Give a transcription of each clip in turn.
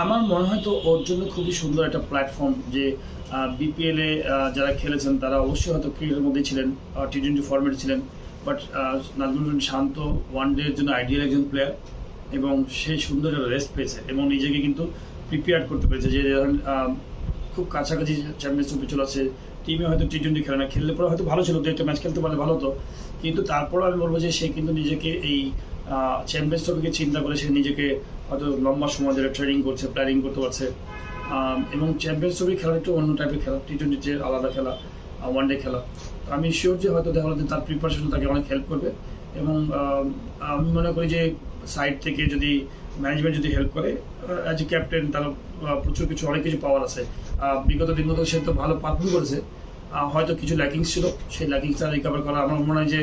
আমার মনে হয় তো ওর জন্য খুবই সুন্দর একটা প্ল্যাটফর্ম যে বিপিএল এ যারা খেলেছেন তারা অবশ্যই হয়তো ক্রিকেটের মধ্যে ছিলেন টি টোয়েন্টি ফর্মেট ছিলেন। But Najmul Shanto one day এর জন্য আইডিয়াল একজন প্লেয়ার এবং সে সুন্দর রেস্ট পেয়েছে এবং নিজেকে কিন্তু প্রিপেয়ার করতে পেরেছে যে খুব কাছাকাছি চ্যাম্পিয়ন্স ট্রফি চলে আসছে টিমে হয়তো টি টোয়েন্টি খেলে না, খেললে পরে হয়তো ভালো ছিল দু একটা ম্যাচ খেলতে পারলে ভালো হতো। কিন্তু তারপরেও আমি বলব যে সে কিন্তু নিজেকে এই চ্যাম্পিয়ন্স ট্রফিকে চিন্তা করে সে নিজেকে হয়তো লম্বা সময় ধরে ট্রেনিং করছে প্ল্যানিং করতে পারছে। এবং চ্যাম্পিয়ন্স ট্রফি খেলা একটু অন্য টাইপের খেলা টি টোয়েন্টিতে আলাদা খেলা ওয়ান ডে খেলা। তো আমি শিওর যে হয়তো দেখা যাচ্ছে তার প্রিপারেশন তাকে অনেক হেল্প করবে। এবং আমি মনে করি যে সাইড থেকে যদি ম্যানেজমেন্ট যদি হেল্প করে অ্যাজ এ ক্যাপ্টেন তার প্রচুর কিছু, অনেক কিছু পাওয়ার আছে। বিগত দিনগুলো সে তো ভালো পারফর্ম করেছে। হয়তো কিছু ল্যাকিংস ছিল, সেই ল্যাকিংসটা রিকভার করা আমার মনে হয় যে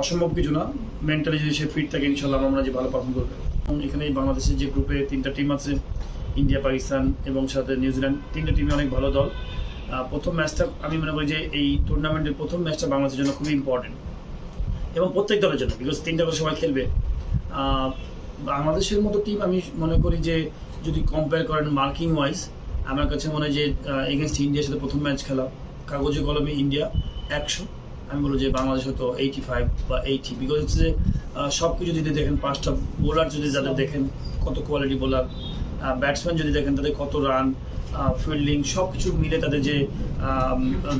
অসম্ভব কিছু না। মেন্টালি যদি সে ফিট থাকে ইনশাল্লাহ আমার মনে হয় যে ভালো পারফর্ম করবে। এবং এখানে বাংলাদেশের যে গ্রুপে তিনটা টিম আছে, ইন্ডিয়া, পাকিস্তান এবং সাথে নিউজিল্যান্ড তিনটা টিমে অনেক ভালো দল। প্রথম ম্যাচটা আমি মনে করি যে এই টুর্নামেন্টের প্রথম ম্যাচটা বাংলাদেশের জন্য খুবই ইম্পর্টেন্ট এবং প্রত্যেক দলের জন্য বিকজ তিনটা করে সবাই খেলবে। বাংলাদেশের মতো টিম আমি মনে করি যে যদি কম্পেয়ার করেন মার্কিং ওয়াইজ আমার কাছে মনে হয় যে এগেনস্ট ইন্ডিয়ার সাথে প্রথম ম্যাচ খেলা কাগজে কলমে ইন্ডিয়া একশো। আমি বলব যে বাংলাদেশ হয়তো এইটি ফাইভ বা এইটি বিকজ হচ্ছে যে সব কিছু যদি দেখেন পাঁচটা বোলার যদি যাদের দেখেন কত কোয়ালিটি বোলার ব্যাটসম্যান যদি দেখেন তাদের কত রান ফিল্ডিং সব কিছু মিলে তাদের যে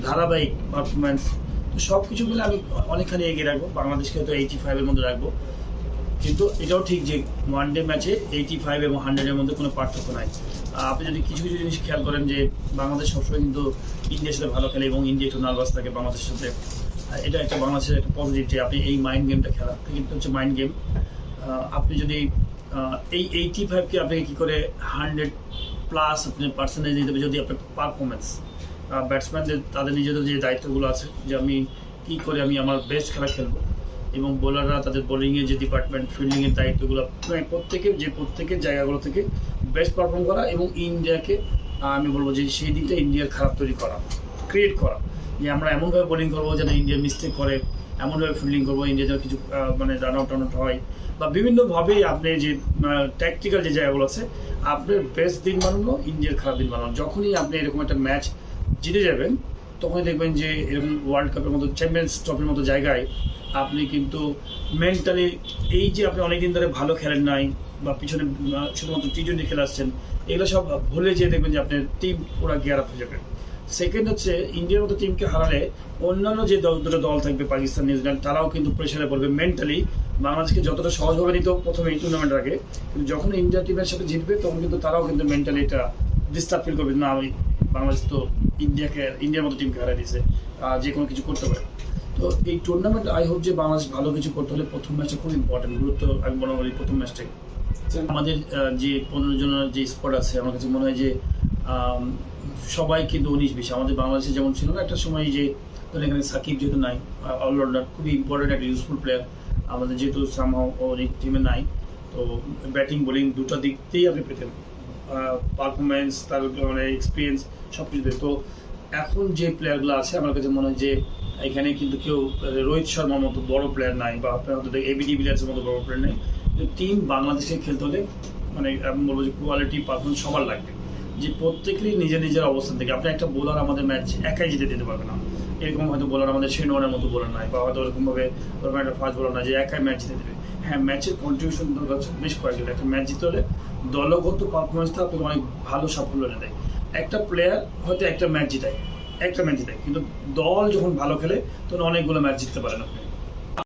ধারাবাহিক পারফরমেন্স তো সব কিছু মিলে আমি অনেকখানি এগিয়ে রাখব। বাংলাদেশকে হয়তো এইটি ফাইভের মধ্যে রাখব। কিন্তু এটাও ঠিক যে ওয়ান ডে ম্যাচে এইটি ফাইভ এবং হান্ড্রেডের মধ্যে কোনো পার্থক্য নাই। আপনি যদি কিছু কিছু জিনিস খেয়াল করেন যে বাংলাদেশ সবসময় কিন্তু ইন্ডিয়ার সাথে ভালো খেলে এবং ইন্ডিয়া একটু নার্ভাস থাকে বাংলাদেশের সাথে এটা একটা বাংলাদেশের একটা পজিটিভ যে আপনি এই মাইন্ড গেমটা খেলা ক্রিকেট হচ্ছে মাইন্ড গেম আপনি যদি এই এইটি ফাইভকে আপনাকে কী করে হান্ড্রেড প্লাস আপনি পার্সেন্টেজ দিতে হবে যদি আপনার পারফরমেন্স ব্যাটসম্যানদের তাদের নিজেদের যে দায়িত্বগুলো আছে যে আমি কী করে আমি আমার বেস্ট খেলা খেলব এবং বোলাররা তাদের বোলিংয়ের যে ডিপার্টমেন্ট ফিল্ডিংয়ের দায়িত্বগুলো মানে প্রত্যেকের যে প্রত্যেকের জায়গাগুলো থেকে বেস্ট পারফর্ম করা এবং ইন্ডিয়াকে আমি বলব যে সেই দিকটা ইন্ডিয়ার খারাপ তৈরি করা ক্রিয়েট করা। যে আমরা এমনভাবে বোলিং করব যেন ইন্ডিয়া মিস্টেক করে, এমনভাবে ফিল্ডিং করব, ইন্ডিয়া যেন কিছু মানে রান আউট আউট হয়, বা বিভিন্নভাবেই আপনি যে ট্যাকটিক্যাল যে জায়গাগুলো আছে, আপনার বেস্ট দিন বানানো, ইন্ডিয়ার খারাপ দিন বানানো। যখনই আপনি এরকম একটা ম্যাচ জিতে যাবেন তখনই দেখবেন যে এরকম ওয়ার্ল্ড কাপের মতো চ্যাম্পিয়ন্স ট্রফির মতো জায়গায় আপনি কিন্তু মেন্টালি এই যে আপনি অনেকদিন ধরে ভালো খেলেন নাই বা পিছনে শুধুমাত্র টি টোয়েন্টি খেলে আসছেন, এগুলো সব ভুলে যেয়ে দেখবেন যে আপনার টিম পুরো গিয়ার আপ হয়ে যাবে। সেকেন্ড হচ্ছে ইন্ডিয়ার মতো টিমকে হারালে অন্যান্য যে দল, দুটো দল থাকবে, পাকিস্তান নিউজিল্যান্ড তারাও কিন্তু প্রেশারে পড়বে মেন্টালি বাংলাদেশকে যতটা সহজভাবে নিত প্রথমে এই টুর্নামেন্ট আগে, কিন্তু যখন ইন্ডিয়া টিমের সাথে জিতবে, তখন কিন্তু তারাও কিন্তু মেন্টালি এটা ডিস্টার্ব ফিল করবে না ওই বাংলাদেশ তো ইন্ডিয়াকে, ইন্ডিয়ার মতো টিমকে হারিয়ে দিয়েছে যে কোনো কিছু করতে পারে। তো এই টুর্নামেন্ট আই হোপ যে বাংলাদেশ ভালো কিছু করতে হলে প্রথম ম্যাচটা খুব ইম্পর্টেন্ট গুরুত্ব আমি মনে করি প্রথম ম্যাচটাই আমাদের যে পনেরো জনের যে স্পট আছে, আমার কাছে মনে হয় যে সবাই কিন্তু উনিশ বিশ। আমাদের বাংলাদেশে যেমন ছিল না, একটা সময় যে, ধরেন এখানে সাকিব যেহেতু নাই অলরাউন্ডার খুবই ইম্পর্টেন্ট একটা ইউজফুল প্লেয়ার আমাদের যেহেতু সামহাও অনেক টিমে নাই, তো ব্যাটিং বোলিং দুটো দিক দিয়েই আপনি পেতেন পারফরমেন্স তার মানে এক্সপিরিয়েন্স সব কিছু তো এখন যে প্লেয়ারগুলো আছে, আমার কাছে মনে হয় যে এখানে কিন্তু কেউ রোহিত শর্মার মতো বড় প্লেয়ার নাই, বা আপনার মতো এবিডি বিলিয়ার্সের মতো বড় প্লেয়ার নেই। টিম বাংলাদেশে খেলতে হলে মানে আমি বলব যে কোয়ালিটি পারফরমেন্স সবার লাগবে। যে প্রত্যেকেরই নিজের নিজের অবস্থান থেকে। আপনি একটা বোলার আমাদের ম্যাচ একাই জিতে দিতে পারবে না। এরকম হয়তো বোলার আমাদের শেনওয়ানের মতো বোলার নাই বা হয়তো ওরকমভাবে ওরকম একটা ফাস্ট বোলার নাই যে একাই ম্যাচ জিতে দেবে। হ্যাঁ ম্যাচের কন্ট্রিবিউশন দরকার বেশ কয়েকজন। একটা ম্যাচ জিতে হলে দলগত পারফরমেন্সটা আপনাকে অনেক ভালো সাফল্য এনে দেয়। একটা প্লেয়ার হয়তো একটা ম্যাচ জিতায়, একটা ম্যাচ জিতায়। কিন্তু দল যখন ভালো খেলে, তখন অনেকগুলো ম্যাচ জিততে পারেন আপনি।